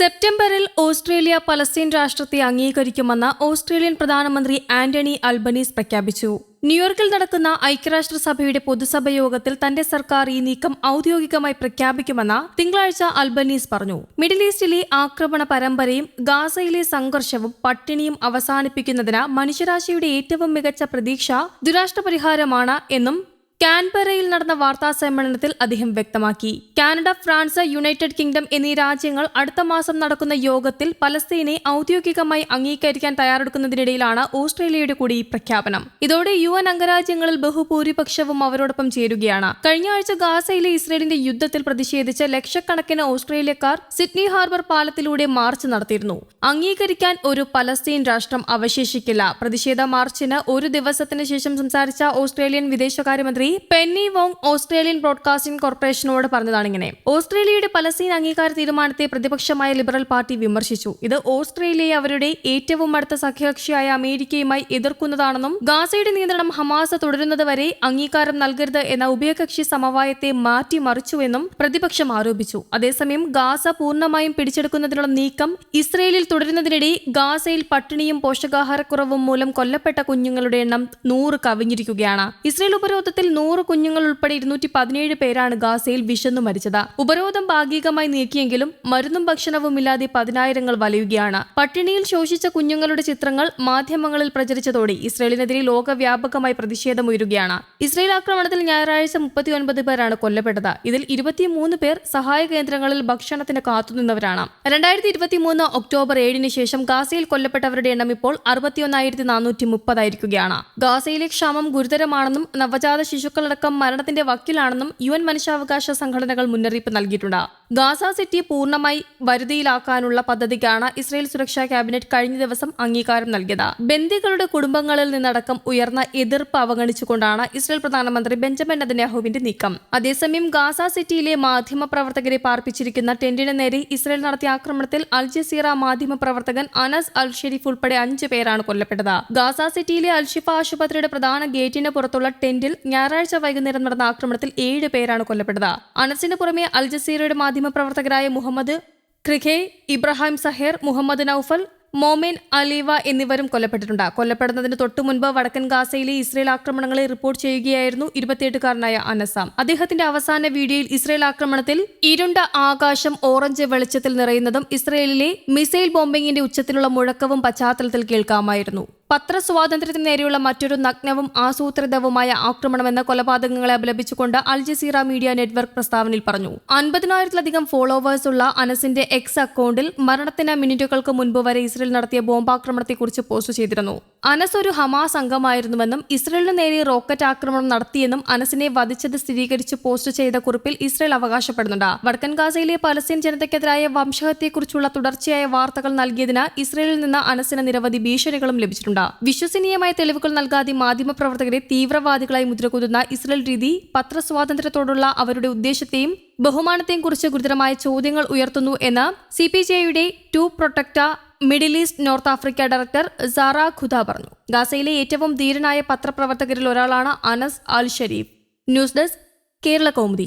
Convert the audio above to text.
സെപ്റ്റംബറിൽ Australia Palestine രാഷ്ട്രത്തെ അംഗീകരിക്കുമെന്ന് Australian പ്രധാനമന്ത്രി ആന്റണി അൽബനീസ് പ്രഖ്യാപിച്ചു. ന്യൂയോർക്കിൽ നടക്കുന്ന ഐക്യരാഷ്ട്രസഭയുടെ പൊതുസഭയോഗത്തിൽ തന്റെ സർക്കാർ ഈ നീക്കം ഔദ്യോഗികമായി പ്രഖ്യാപിക്കുമെന്ന് തിങ്കളാഴ്ച അൽബനീസ് പറഞ്ഞു. മിഡിൽ ഈസ്റ്റിലെ ആക്രമണ പരമ്പരയും ഗാസയിലെ സംഘർഷവും പട്ടിണിയും അവസാനിപ്പിക്കുന്നതിന് മനുഷ്യരാശിയുടെ ഏറ്റവും മികച്ച പ്രതീക്ഷ ദുരാഷ്ട്ര പരിഹാരമാണ് എന്നും കാൻബറയിൽ നടന്ന വാർത്താ സമ്മേളനത്തിൽ അദ്ദേഹം വ്യക്തമാക്കി. കാനഡ ഫ്രാൻസ് യുണൈറ്റഡ് കിങ്ഡം എന്നീ രാജ്യങ്ങൾ അടുത്ത മാസം നടക്കുന്ന യോഗത്തിൽ പലസ്തീനെ ഔദ്യോഗികമായി അംഗീകരിക്കാൻ തയ്യാറെടുക്കുന്നതിനിടയിലാണ് ഓസ്ട്രേലിയയുടെ കൂടി ഈ പ്രഖ്യാപനം. ഇതോടെ യു എൻ അംഗരാജ്യങ്ങളിൽ ബഹുഭൂരിപക്ഷവും അവരോടൊപ്പം ചേരുകയാണ്. കഴിഞ്ഞ ആഴ്ച ഗാസയിലെ ഇസ്രയേലിന്റെ യുദ്ധത്തിൽ പ്രതിഷേധിച്ച് ലക്ഷക്കണക്കിന് ഓസ്ട്രേലിയക്കാർ സിഡ്നി ഹാർബർ പാലത്തിലൂടെ മാർച്ച് നടത്തിയിരുന്നു. അംഗീകരിക്കാൻ ഒരു പലസ്തീൻ രാഷ്ട്രം അവശേഷിക്കില്ല. പ്രതിഷേധ മാർച്ചിന് ഒരു ദിവസത്തിന് ശേഷം സംസാരിച്ച ഓസ്ട്രേലിയൻ വിദേശകാര്യമന്ത്രി പെന്നി വോങ് ഓസ്ട്രേലിയൻ ബ്രോഡ്കാസ്റ്റിംഗ് കോർപ്പറേഷനോട് പറഞ്ഞതാണ് ഇങ്ങനെ. ഓസ്ട്രേലിയയുടെ പലസ്തീൻ അംഗീകാര തീരുമാനത്തെ പ്രതിപക്ഷമായ ലിബറൽ പാർട്ടി വിമർശിച്ചു. ഇത് ഓസ്ട്രേലിയയെ അവരുടെ ഏറ്റവും അടുത്ത സഖ്യകക്ഷിയായ അമേരിക്കയുമായി എതിർക്കുന്നതാണെന്നും ഗാസയുടെ നിയന്ത്രണം ഹമാസ് തുടരുന്നതുവരെ അംഗീകാരം നൽകരുത് എന്ന ഉഭയകക്ഷി സമവായത്തെ മാറ്റിമറിച്ചുവെന്നും പ്രതിപക്ഷം ആരോപിച്ചു. അതേസമയം ഗാസ പൂർണമായും പിടിച്ചെടുക്കുന്നതിനുള്ള നീക്കം ഇസ്രയേലിൽ തുടരുന്നതിനിടെ ഗാസയിൽ പട്ടിണിയും പോഷകാഹാരക്കുറവും മൂലം കൊല്ലപ്പെട്ട കുഞ്ഞുങ്ങളുടെ എണ്ണം നൂറ് കവിഞ്ഞിരിക്കുകയാണ്. ഇസ്രയേൽ ഉപരോധത്തിൽ നൂറ് കുഞ്ഞുങ്ങൾ ഉൾപ്പെടെ ഇരുന്നൂറ്റി പതിനേഴ് പേരാണ് ഗാസയിൽ വിശന്നു മരിച്ചത്. ഉപരോധം ഭാഗികമായി നീക്കിയെങ്കിലും മരുന്നും ഭക്ഷണവും ഇല്ലാതെ പതിനായിരങ്ങൾ വലയുകയാണ്. പട്ടിണിയിൽ ശോഷിച്ച കുഞ്ഞുങ്ങളുടെ ചിത്രങ്ങൾ മാധ്യമങ്ങളിൽ പ്രചരിച്ചതോടെ ഇസ്രയേലിനെതിരെ ലോകവ്യാപകമായി പ്രതിഷേധമുയരുകയാണ്. ഇസ്രയേൽ ആക്രമണത്തിൽ ഞായറാഴ്ച മുപ്പത്തിയൊൻപത് പേരാണ് കൊല്ലപ്പെട്ടത്. ഇതിൽ ഇരുപത്തിമൂന്ന് പേർ സഹായ കേന്ദ്രങ്ങളിൽ ഭക്ഷണത്തിന് കാത്തുനിന്നവരാണ്. രണ്ടായിരത്തി ഇരുപത്തിമൂന്ന് ഒക്ടോബർ ഏഴിന് ശേഷം ഗാസയിൽ കൊല്ലപ്പെട്ടവരുടെ എണ്ണം ഇപ്പോൾ അറുപത്തിയൊന്നായിരത്തി നാനൂറ്റി മുപ്പതായിരിക്കുകയാണ് ഗാസയിലെ ക്ഷാമം ഗുരുതരമാണെന്നും നവജാത ശിശുക്കളടക്കം മരണത്തിന്റെ വക്കിലാണെന്നും യു എൻ മനുഷ്യാവകാശ സംഘടനകൾ മുന്നറിയിപ്പ് നൽകിയിട്ടുണ്ട്. ഗാസ സിറ്റി പൂർണമായി വരുതിയിലാക്കാനുള്ള പദ്ധതിക്കാണ് ഇസ്രയേൽ സുരക്ഷാ ക്യാബിനറ്റ് കഴിഞ്ഞ ദിവസം അംഗീകാരം നൽകിയത്. ബന്ദികളുടെ കുടുംബങ്ങളിൽ നിന്നടക്കം ഉയർന്ന എതിർപ്പ് അവഗണിച്ചുകൊണ്ടാണ് ഇസ്രയേൽ പ്രധാനമന്ത്രി ബെഞ്ചമിൻ നെതന്യാഹുവിന്റെ നീക്കം. അതേസമയം ഗാസ സിറ്റിയിലെ മാധ്യമ പ്രവർത്തകരെ പാർപ്പിച്ചിരിക്കുന്ന ടെന്റിന് നേരെ ഇസ്രയേൽ നടത്തിയ ആക്രമണത്തിൽ അൽ ജസീറ മാധ്യമ പ്രവർത്തകൻ അനസ് അൽ ഷെരീഫ് ഉൾപ്പെടെ അഞ്ചു പേരാണ് കൊല്ലപ്പെട്ടത്. ഗാസ സിറ്റിയിലെ അൽഷിഫ ആശുപത്രിയുടെ പ്രധാന ഗേറ്റിന് പുറത്തുള്ള ടെന്റിൽ ഞായറാഴ്ച വൈകുന്നേരം നടന്ന ആക്രമണത്തിൽ ഏഴ് പേരാണ് കൊല്ലപ്പെട്ടത്. അനസിന് പുറമെ അൽ ജസീറയുടെ മാധ്യമപ്രവർത്തകരായ മുഹമ്മദ് ക്രിഖെ ഇബ്രാഹിം സഹേർ മുഹമ്മദ് നൌഫൽ മോമേൻ അലീവ എന്നിവരും കൊല്ലപ്പെട്ടിട്ടുണ്ട്. കൊല്ലപ്പെടുന്നതിന് തൊട്ടു മുൻപ് വടക്കൻ ഗാസയിലെ ഇസ്രയേൽ ആക്രമണങ്ങളെ റിപ്പോർട്ട് ചെയ്യുകയായിരുന്നു ഇരുപത്തിയെട്ടുകാരനായ അനസാം. അദ്ദേഹത്തിന്റെ അവസാന വീഡിയോയിൽ ഇസ്രയേൽ ആക്രമണത്തിൽ ഇരുണ്ട ആകാശം ഓറഞ്ച് വെളിച്ചത്തിൽ നിറയുന്നതും ഇസ്രയേലിലെ മിസൈൽ ബോംബിംഗിന്റെ ഉച്ചത്തിലുള്ള മുഴക്കവും പശ്ചാത്തലത്തിൽ കേൾക്കാമായിരുന്നു. പത്രസ്വാതന്ത്ര്യത്തിന് നേരെയുള്ള മറ്റൊരു നഗ്നവും ആസൂത്രിതവുമായ ആക്രമണമെന്ന കൊലപാതകങ്ങളെ അപലപിച്ചുകൊണ്ട് അൽ ജസീറ മീഡിയ നെറ്റ്വർക്ക് പ്രസ്താവനയിൽ പറഞ്ഞു. അൻപതിനായിരത്തിലധികം ഫോളോവേഴ്സ് ഉള്ള അനസിന്റെ എക്സ് അക്കൗണ്ടിൽ മരണത്തിന് മിനിറ്റുകൾക്ക് മുൻപ് വരെ ഇസ്രയേൽ നടത്തിയ ബോംബാക്രമണത്തെക്കുറിച്ച് പോസ്റ്റ് ചെയ്തിരുന്നു. അനസ് ഒരു ഹമാസ് അംഗമായിരുന്നുവെന്നും ഇസ്രയേലിന് നേരെ റോക്കറ്റ് ആക്രമണം നടത്തിയെന്നും അനസിനെ വധിച്ചത് സ്ഥിരീകരിച്ച് പോസ്റ്റ് ചെയ്ത കുറിപ്പിൽ ഇസ്രയേൽ അവകാശപ്പെടുന്നുണ്ട്. വടക്കൻ ഗാസയിലെ പലസ്തീൻ ജനതയ്ക്കെതിരായ വംശഹത്യയെക്കുറിച്ചുള്ള തുടർച്ചയായ വാർത്തകൾ നൽകിയതിന് ഇസ്രയേലിൽ നിന്ന് അനസിന് നിരവധി ഭീഷണികളും ലഭിച്ചിട്ടുണ്ട്. വിശ്വസനീയമായ തെളിവുകൾ നൽകാതെ മാധ്യമപ്രവർത്തകരെ തീവ്രവാദികളായി മുദ്രകുത്തുന്ന ഇസ്രയേൽ രീതി പത്രസ്വാതന്ത്ര്യത്തോടുള്ള അവരുടെ ഉദ്ദേശത്തെയും ബഹുമാനത്തെയും കുറിച്ച് ഗുരുതരമായ ചോദ്യങ്ങൾ ഉയർത്തുന്നു എന്ന് സി പി ജെയുടെ to protect Middle East North Africa director Sara Qudah പറഞ്ഞു. ഗാസയിലെ ഏറ്റവും ധീരനായ പത്രപ്രവർത്തകരിൽ ഒരാളാണ് Anas al Sharif. News desk Kerala Kaumudi.